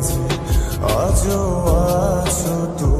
মাঝে আজও আছো তুমি।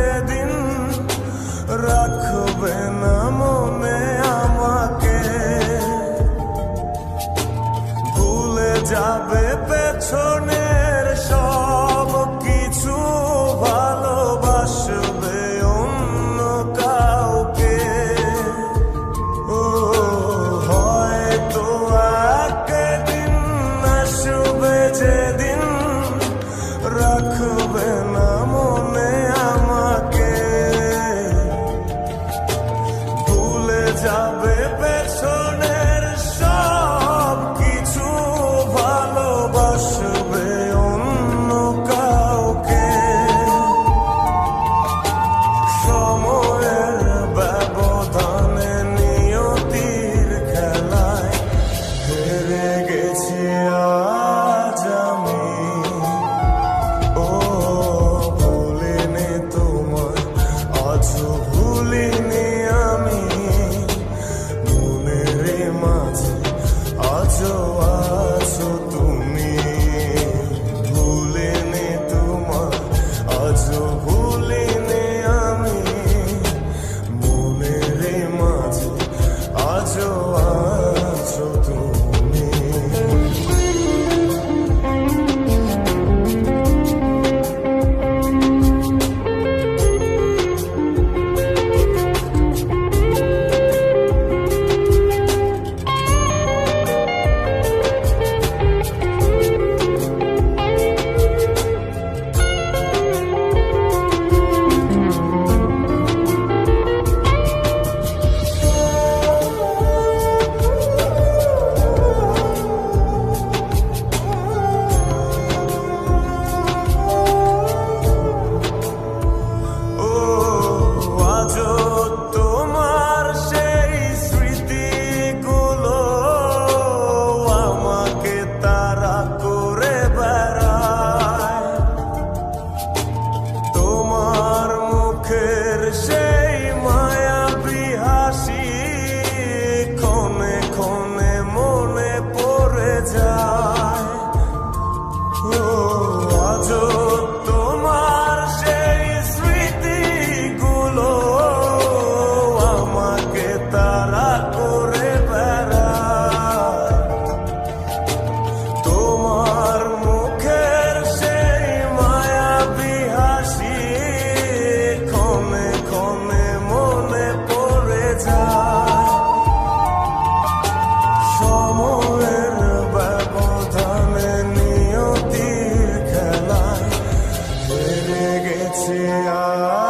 dedi sabe perso say See Yeah.